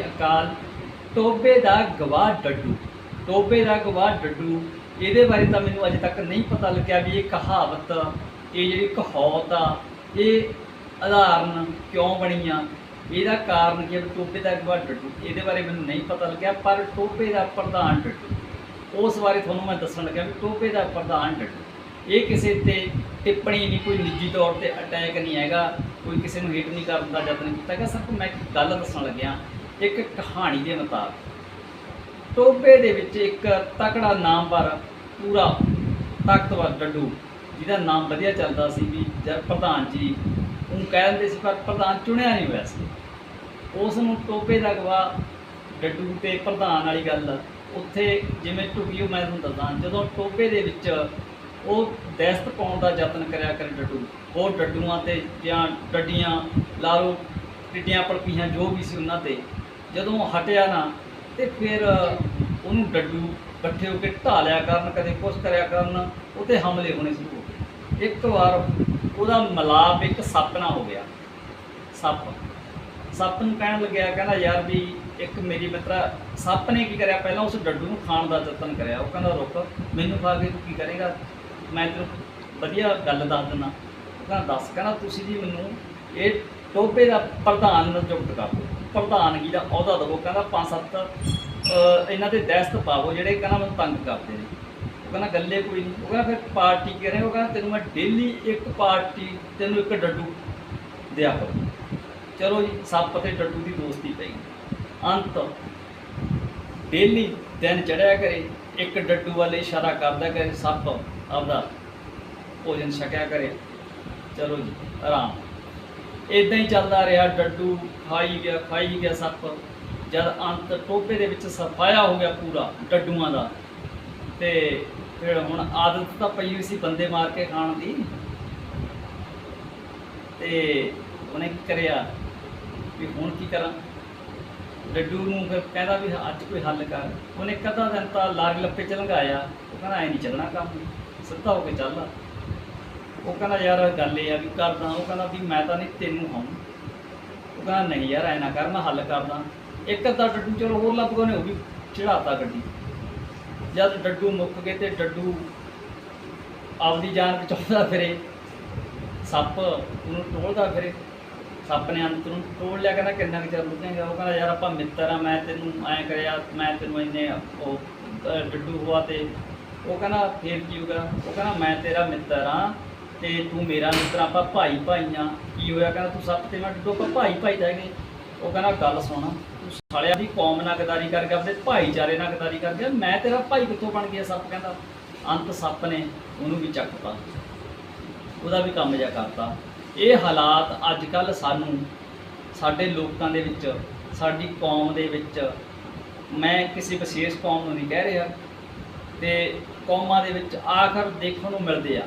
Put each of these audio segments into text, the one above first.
ਸ੍ਰੀ ਅਕਾਲ। ਟੋਬੇ ਦਾ ਗਵਾਹ ਡੱਡੂ। ਟੋਬੇ ਦਾ ਗਵਾਹ ਡੱਡੂ। ਇਹਦੇ ਬਾਰੇ ਤਾਂ ਮੈਨੂੰ ਅਜੇ ਤੱਕ ਨਹੀਂ ਪਤਾ ਲੱਗਿਆ ਵੀ ਇਹ ਕਹਾਵਤ, ਇਹ ਜਿਹੜੀ ਕਹਾਵਤ ਆ, ਇਹ ਆਧਾਰਨ ਕਿਉਂ ਬਣੀ ਆ? ਇਹਦਾ ਕਾਰਨ ਕੀ ਹੈ ਵੀ ਟੋਬੇ ਦਾ ਗਵਾਹ ਡੱਡੂ? ਇਹਦੇ ਬਾਰੇ ਮੈਨੂੰ ਨਹੀਂ ਪਤਾ ਲੱਗਿਆ, ਪਰ ਟੋਬੇ ਦਾ ਪ੍ਰਧਾਨ ਡੱਡੂ। ਉਸ ਬਾਰੇ ਤੁਹਾਨੂੰ ਮੈਂ ਦੱਸਣ ਲੱਗਿਆ ਵੀ ਟੋਬੇ ਦਾ ਪ੍ਰਧਾਨ ਡੱਡੂ। ਇਹ ਕਿਸੇ ਤੇ ਟਿੱਪਣੀ ਨਹੀਂ, ਕੋਈ ਨਿੱਜੀ ਤੌਰ ਤੇ ਅਟੈਕ ਨਹੀਂ ਹੈਗਾ, ਕੋਈ ਕਿਸੇ ਨੂੰ ਹਿੱਟ ਨਹੀਂ ਕਰਨ ਦਾ ਯਤਨ ਕੀਤਾ ਗਿਆ ਸਿਰਫ ਮੈਂ ਇੱਕ ਗੱਲ ਦੱਸਣ ਲੱਗਿਆ ਇੱਕ ਕਹਾਣੀ ਦੇ ਮੁਤਾਬਕ, ਟੋਬੇ ਦੇ ਵਿੱਚ ਇੱਕ ਤਕੜਾ ਨਾਮਵਰ ਪੂਰਾ ਤਾਕਤਵਰ ਡੱਡੂ, ਜਿਹਦਾ ਨਾਮ ਵਧੀਆ ਚੱਲਦਾ ਸੀ ਵੀ ਜਦ ਪ੍ਰਧਾਨ ਜੀ ਉਹਨੂੰ ਕਹਿ ਦਿੰਦੇ ਸੀ, ਪਰ ਪ੍ਰਧਾਨ ਚੁਣਿਆ ਨਹੀਂ ਹੋਇਆ ਸੀ। ਉਸ ਨੂੰ ਟੋਬੇ ਦਾ ਗਵਾ ਡੱਡੂ ਤੇ ਪ੍ਰਧਾਨ ਵਾਲੀ ਗੱਲ ਉੱਥੇ ਜਿਵੇਂ ਟੁਕਿਓ ਮੈਂ ਤੁਹਾਨੂੰ ਦੱਸਾਂ ਜਦੋਂ ਟੋਬੇ ਦੇ ਵਿੱਚ ਉਹ ਦਹਿਸ਼ਤ ਪਾਉਣ ਦਾ ਯਤਨ ਕਰਿਆ ਕਰੇ ਡੱਡੂ ਉਹ ਡੱਡੂਆਂ ਤੇ ਜਾਂ ਡੱਡੀਆਂ ਲਾ ਲਓ ਟਿੱਡੀਆਂ ਪੜਪੀਆਂ ਜੋ ਵੀ ਸੀ ਉਹਨਾਂ ਤੇ ਜਦੋਂ ਹਟਿਆ ਨਾ, ਤੇ ਫਿਰ ਉਹਨੂੰ ਡੱਡੂ ਇਕੱਠੇ ਹੋ ਕੇ ਢਾਲਿਆ ਕਰਨ, ਕਦੇ ਕੁਛ ਕਰਿਆ ਕਰਨ ਉਤੇ ਹਮਲੇ ਹੋਣੇ ਸ਼ੁਰੂ ਹੋ ਗਏ। ਇੱਕ ਵਾਰ ਉਹਦਾ ਮਲਾਪ ਇੱਕ ਸੱਪ ਨਾਲ ਹੋ ਗਿਆ। ਸੱਪ। ਸੱਪ ਨੂੰ ਕਹਿਣ ਲੱਗਿਆ, ਕਹਿੰਦਾ ਯਾਰ ਵੀ ਇੱਕ ਮੇਰੀ ਮਿੱਤਰਾ, ਸੱਪ ਨੇ ਕੀ ਕਰਿਆ? ਪਹਿਲਾਂ ਉਸ ਡੱਡੂ ਨੂੰ ਖਾਣ ਦਾ ਯਤਨ ਕਰਿਆ। ਉਹ ਕਹਿੰਦਾ, ਰੁਕ, ਮੈਨੂੰ ਖਾ ਕੇ ਤੂੰ ਕੀ ਕਰੇਗਾ? ਮੈਂ ਤੈਨੂੰ ਵਧੀਆ ਗੱਲ ਦੱਸ ਦਿੰਦਾ। ਉਹ ਕਹਿੰਦਾ, ਦੱਸ, ਕਹਿੰਦਾ, ਤੁਸੀਂ ਜੀ ਮੈਨੂੰ ਇਹ ਟੋਬੇ ਦਾ ਪ੍ਰਧਾਨ ਨਿਯੁਕਤ ਕਰ ਦਿਓ। ਪ੍ਰਧਾਨਗੀ ਦਾ ਅਹੁਦਾ ਦਿਓ ਕਹਿੰਦਾ ਪੰਜ ਸੱਤ ਇਹਨਾਂ ਦੇ ਦਹਿਸ਼ਤ ਪਾਵੋ, ਜਿਹੜੇ ਕਹਿੰਦਾ ਮੈਨੂੰ ਤੰਗ ਕਰਦੇ ਨੇ। ਉਹ ਕਹਿੰਦਾ ਗੱਲੇ ਕੋਈ ਨਹੀਂ ਉਹ ਕਹਿੰਦਾ ਫਿਰ ਪਾਰਟੀ ਕਹਿ ਰਹੇ ਉਹ ਕਹਿੰਦਾ ਤੈਨੂੰ ਮੈਂ ਡੇਲੀ ਇੱਕ ਪਾਰਟੀ, ਤੈਨੂੰ ਇੱਕ ਡੱਡੂ ਦਿਆ ਕਰੂੰ। ਚਲੋ ਜੀ, ਸੱਪ ਤੇ ਡੱਡੂ ਦੀ ਦੋਸਤੀ ਪਈ। ਅੰਤ ਡੇਲੀ ਦਿਨ ਚੜਿਆ ਕਰੇ, ਇੱਕ ਡੱਡੂ ਵਾਲੇ ਇਸ਼ਾਰਾ ਕਰਦਾ ਕਰੇ, ਸੱਪ ਆਪਦਾ ਭੋਜਨ ਛਕਿਆ ਕਰੇ। ਚਲੋ ਜੀ, ਆਰਾਮ। ਇਦਾਂ ਹੀ ਚੱਲਦਾ ਰਿਹਾ, ਡੱਡੂ ਖਾਈ ਗਿਆ ਖਾਈ ਗਿਆ ਸੱਪ। ਜਦ ਅੰਤ ਟੋਪੇ ਦੇ ਵਿੱਚ ਸਫਾਇਆ ਹੋ ਗਿਆ ਪੂਰਾ ਡੱਡੂਆਂ ਦਾ। ਤੇ ਫਿਰ ਹੁਣ ਆਦਤ ਤਾਂ ਪਈ ਹੋਈ ਸੀ ਬੰਦੇ ਮਾਰ ਕੇ ਖਾਣ ਦੀ। ਤੇ ਉਹਨੇ ਕੀ ਕਰਿਆ ਵੀ ਹੁਣ ਕੀ ਕਰਾਂ? ਡੱਡੂ ਨੂੰ ਫਿਰ ਕਹਿੰਦਾ ਵੀ ਅੱਜ ਕੋਈ ਹੱਲ ਕਰ। ਉਹਨੇ ਕਦਾ ਦਿਨ ਤਾਂ ਲਾਗ ਲੱਪੇ ਚ ਲੰਘਾਇਆ। ਉਹ ਕਹਿੰਦਾ, ਐ ਨਹੀਂ ਚੱਲਣਾ ਕੰਮ। ਸਿੱਧਾ ਹੋ ਕੇ ਚੱਲਦਾ ਉਹ ਕਹਿੰਦਾ ਯਾਰ ਗੱਲ ਇਹ ਆ ਵੀ ਕਰਦਾ, ਉਹ ਕਹਿੰਦਾ ਵੀ ਮੈਂ ਤਾਂ ਨਹੀਂ ਤੈਨੂੰ ਹਾਂ। ਉਹ ਕਹਿੰਦਾ ਨਹੀਂ ਯਾਰ, ਐ ਨਾ ਕਰ, ਮੈਂ ਹੱਲ ਕਰਦਾ। ਇੱਕ ਅੱਧਾ ਡੱਡੂ ਚਲੋ ਹੋਰ ਲੱਭ ਗਏ ਨੇ ਉਹ ਵੀ ਚੜਾਤਾ ਗੱਡੀ। ਜਦ ਡੱਡੂ ਮੁੱਕ ਗਏ ਤੇ ਡੱਡੂ ਆਪਦੀ ਜਾਨ ਬਚਾਉਂਦਾ ਫਿਰੇ। ਸੱਪ ਉਹਨੂੰ ਟੋਲਦਾ ਫਿਰੇ। ਸੱਪ ਨੇ ਅੰਤ ਨੂੰ ਟੋਲ ਲਿਆ, ਕਹਿੰਦਾ ਕਿੰਨਾ ਕੁ ਚਿਰ ਲੁੱਟੇਗਾ ਉਹ ਕਹਿੰਦਾ ਯਾਰ ਆਪਾਂ ਮਿੱਤਰ ਆ, ਮੈਂ ਤੈਨੂੰ ਐਂ ਕਰਿਆ, ਮੈਂ ਤੈਨੂੰ ਇੰਨੇ ਉਹ ਡੱਡੂ ਹੋਆ ਤੇ ਉਹ ਕਹਿੰਦਾ ਫੇਰ ਕੀ ਹੋਗਾ ਉਹ ਕਹਿੰਦਾ ਮੈਂ ਤੇਰਾ ਮਿੱਤਰ ਆ। ਤੇ ਤੂੰ ਮੇਰਾ ਮਿੱਤਰ, ਆਪਾਂ ਭਾਈ ਭਾਈ ਆ ਕੀ ਹੋਇਆ? ਕਹਿੰਦਾ, ਤੂੰ ਸੱਪ ਤੇ ਮੈਂ ਡੱਡੂ ਆਪਾਂ ਭਾਈ ਭਾਈ ਰਹਿ ਗਏ। ਉਹ ਕਹਿੰਦਾ, ਗੱਲ ਸੁਣ, ਤੂੰ ਸਾਲਿਆਂ ਦੀ ਕੌਮ ਨਾਲ ਗਦਾਰੀ ਕਰਕੇ ਆਪਣੇ ਭਾਈਚਾਰੇ ਨਾਲ ਗਦਾਰੀ ਕਰਕੇ ਮੈਂ ਤੇਰਾ ਭਾਈ ਕਿੱਥੋਂ ਬਣ ਗਿਆ? ਸੱਪ ਕਹਿੰਦਾ, ਅੰਤ ਸੱਪ ਨੇ ਉਹਨੂੰ ਵੀ ਚੱਕਤਾ ਉਹਦਾ ਵੀ ਕੰਮ ਜਿਆ ਕਰਤਾ। ਇਹ ਹਾਲਾਤ ਅੱਜ ਕੱਲ ਸਾਨੂੰ, ਸਾਡੇ ਲੋਕਾਂ ਦੇ ਵਿੱਚ, ਸਾਡੀ ਕੌਮ ਦੇ ਵਿੱਚ, ਮੈਂ ਕਿਸੇ ਵਿਸ਼ੇਸ਼ ਕੌਮ ਨੂੰ ਨਹੀਂ ਕਹਿ ਰਿਹਾ, ਤੇ ਕੌਮਾਂ ਦੇ ਵਿੱਚ ਆਖਰ ਦੇਖਣ ਨੂੰ ਮਿਲਦੇ ਆ।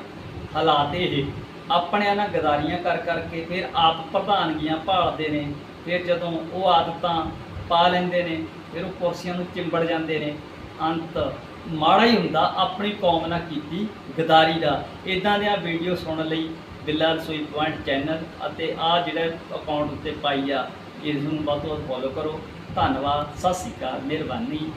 ਹਾਲਾਤ ਇਹ, ਆਪਣਿਆਂ ਨਾਲ ਗਦਾਰੀਆਂ ਕਰ ਕਰਕੇ ਫਿਰ ਆਪ ਪ੍ਰਧਾਨਗੀਆਂ ਭਾਲਦੇ ਨੇ, ਫਿਰ ਜਦੋਂ ਉਹ ਆਦਤਾਂ ਪਾ ਲੈਂਦੇ ਨੇ, ਫਿਰ ਉਹ ਕੁਰਸੀਆਂ ਨੂੰ ਚਿੰਬੜ ਜਾਂਦੇ ਨੇ। ਅੰਤ, ਮਾੜਾ ਹੀ ਹੁੰਦਾ ਆਪਣੀ ਕੌਮ ਨਾਲ ਕੀਤੀ ਗਦਾਰੀ ਦਾ। ਇਦਾਂ ਦੀਆਂ ਵੀਡੀਓ ਸੁਣਨ ਲਈ ਬਿੱਲਾ ਰਸੋਈ ਪੁਆਇੰਟ ਚੈਨਲ ਅਤੇ ਆ ਜਿਹੜਾ ਅਕਾਊਂਟ ਉੱਤੇ ਪਾਈ ਆ, ਇਸ ਨੂੰ ਵੱਧ ਤੋਂ ਵੱਧ ਫੋਲੋ ਕਰੋ। ਧੰਨਵਾਦ, ਸਤਿ ਸ਼੍ਰੀ ਅਕਾਲ, ਮਿਹਰਬਾਨੀ।